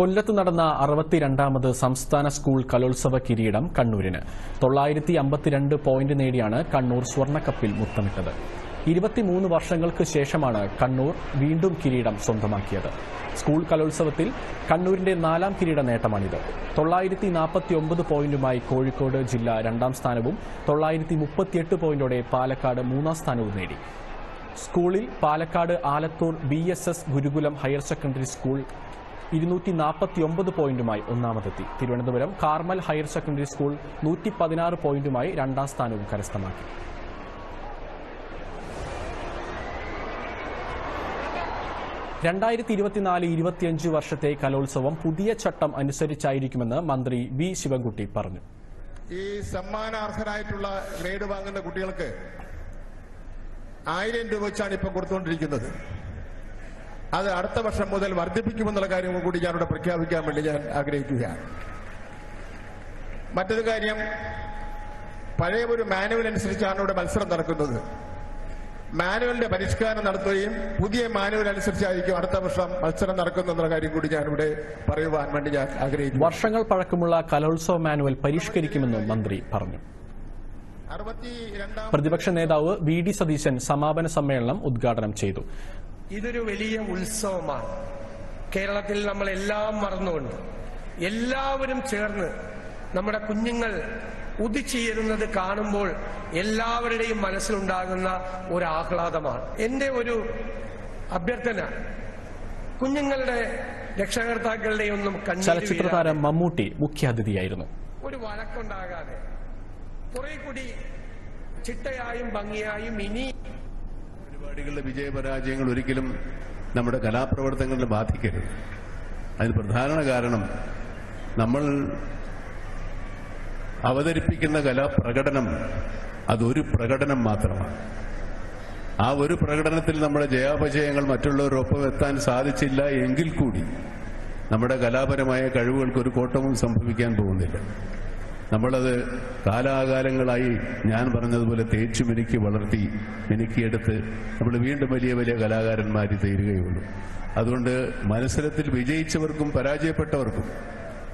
കൊല്ലത്ത് നടന്ന അറുപത്തിരണ്ടാമത് സംസ്ഥാന സ്കൂൾ കലോത്സവ കിരീടം കണ്ണൂരിന്. തൊള്ളായിരത്തി അമ്പത്തിരണ്ട് പോയിന്റ് നേടിയാണ് കണ്ണൂർ സ്വർണക്കപ്പിൽ മുത്തമിട്ടത്. ഇരുപത്തിമൂന്ന് വർഷങ്ങൾക്ക് ശേഷമാണ് കണ്ണൂർ വീണ്ടും കിരീടം സ്വന്തമാക്കിയത്. സ്കൂൾ കലോത്സവത്തിൽ കണ്ണൂരിന്റെ നാലാം കിരീട നേട്ടമാണിത്. തൊള്ളായിരത്തി നാൽപ്പത്തി ഒമ്പത് പോയിന്റുമായി കോഴിക്കോട് ജില്ല രണ്ടാം സ്ഥാനവും തൊള്ളായിരത്തി മുപ്പത്തിയെട്ട് പോയിന്റോടെ പാലക്കാട് മൂന്നാം സ്ഥാനവും നേടി. സ്കൂളിൽ Palakkad Alathur B S S Gurukulam higher secondary school ഇരുന്നൂറ്റി നാൽപ്പത്തി ഒമ്പത് പോയിന്റുമായി ഒന്നാമതെത്തി. Thiruvananthapuram Carmel higher secondary school നൂറ്റി പതിനാറ് പോയിന്റുമായി രണ്ടാം സ്ഥാനവും കരസ്ഥമാക്കി. രണ്ടായിരത്തി ഇരുപത്തിനാല് ഇരുപത്തിയഞ്ച് വർഷത്തെ കലോത്സവം പുതിയ ചട്ടം അനുസരിച്ചായിരിക്കുമെന്ന് മന്ത്രി വി ശിവൻകുട്ടി പറഞ്ഞു. ഈ സമ്മാനാർഹരായിട്ടുള്ള ഗ്രേഡ് വാങ്ങുന്ന കുട്ടികൾക്ക് ആയിരം രൂപ വെച്ചാണ് ഇപ്പം കൊടുത്തുകൊണ്ടിരിക്കുന്നത്. അത് അടുത്ത വർഷം മുതൽ വർദ്ധിപ്പിക്കുമെന്നുള്ള കാര്യം കൂടി ഞാനിവിടെ പ്രഖ്യാപിക്കാൻ വേണ്ടി ഞാൻ ആഗ്രഹിക്കുകയാണ്. മറ്റൊരു കാര്യം പഴയ ഒരു മാനുവൽ അനുസരിച്ചാണ് ഇവിടെ മത്സരം നടക്കുന്നത്. മാനുവലിന്റെ പരിഷ്കാരം നടത്തുകയും പുതിയ മാനുവൽ അനുസരിച്ചായിരിക്കും അടുത്ത വർഷം മത്സരം നടക്കുന്നെന്നുള്ള കാര്യം കൂടി ഞാൻ ഇവിടെ പറയുവാൻ വേണ്ടി ഞാൻ ആഗ്രഹിക്കുന്നു. വർഷങ്ങൾ പഴക്കമുള്ള കലോത്സവ മാനുവൽ പരിഷ്കരിക്കുമെന്നും മന്ത്രി പറഞ്ഞു. പ്രതിപക്ഷ നേതാവ് വി ഡി സതീശൻ സമാപന സമ്മേളനം ഉദ്ഘാടനം ചെയ്തു. ഇതൊരു വലിയ ഉത്സവമാണ്. കേരളത്തിൽ നമ്മൾ എല്ലാം മറന്നുകൊണ്ട് എല്ലാവരും ചേർന്ന് നമ്മുടെ കുഞ്ഞുങ്ങൾ ഉദിച്ചുയരുന്നത് കാണുമ്പോൾ എല്ലാവരുടെയും മനസ്സിലുണ്ടാകുന്ന ഒരു ആഹ്ലാദമാണ് എന്റെ ഒരു അഭ്യർത്ഥന കുഞ്ഞുങ്ങളുടെ രക്ഷകർത്താക്കളുടെ ഒന്നും ചലച്ചിത്ര താരം മമ്മൂട്ടി മുഖ്യാതിഥിയായിരുന്നു. ഒരു വഴക്കുണ്ടാകാതെ കുറെ കൂടി ചിട്ടയായും ഭംഗിയായും ഇനി പരിപാടികളുടെ വിജയപരാജയങ്ങൾ ഒരിക്കലും നമ്മുടെ കലാപ്രവർത്തനങ്ങളെ ബാധിക്കരുത്. അതിന് പ്രധാന കാരണം നമ്മൾ അവതരിപ്പിക്കുന്ന കലാപ്രകടനം അതൊരു പ്രകടനം മാത്രമാണ്. ആ ഒരു പ്രകടനത്തിൽ നമ്മുടെ ജയാപജയങ്ങൾ മറ്റുള്ളവരൊപ്പം എത്താൻ സാധിച്ചില്ല എങ്കിൽ കൂടി നമ്മുടെ കലാപരമായ കഴിവുകൾക്ക് ഒരു കോട്ടവും സംഭവിക്കാൻ പോകുന്നില്ല. നമ്മളത് കാലാകാലങ്ങളായി ഞാൻ പറഞ്ഞതുപോലെ തേച്ചു മിനുക്കി വളർത്തി മിനുക്കിയെടുത്ത് നമ്മൾ വീണ്ടും വലിയ വലിയ കലാകാരന്മാർ തീരുകയുള്ളൂ. അതുകൊണ്ട് മത്സരത്തിൽ വിജയിച്ചവർക്കും പരാജയപ്പെട്ടവർക്കും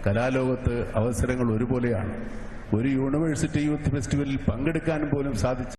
കലാലോകത്ത് അവസരങ്ങൾ ഒരുപോലെയാണ്. ഒരു യൂണിവേഴ്സിറ്റി യൂത്ത് ഫെസ്റ്റിവലിൽ പങ്കെടുക്കാൻ പോലും സാധിച്ചു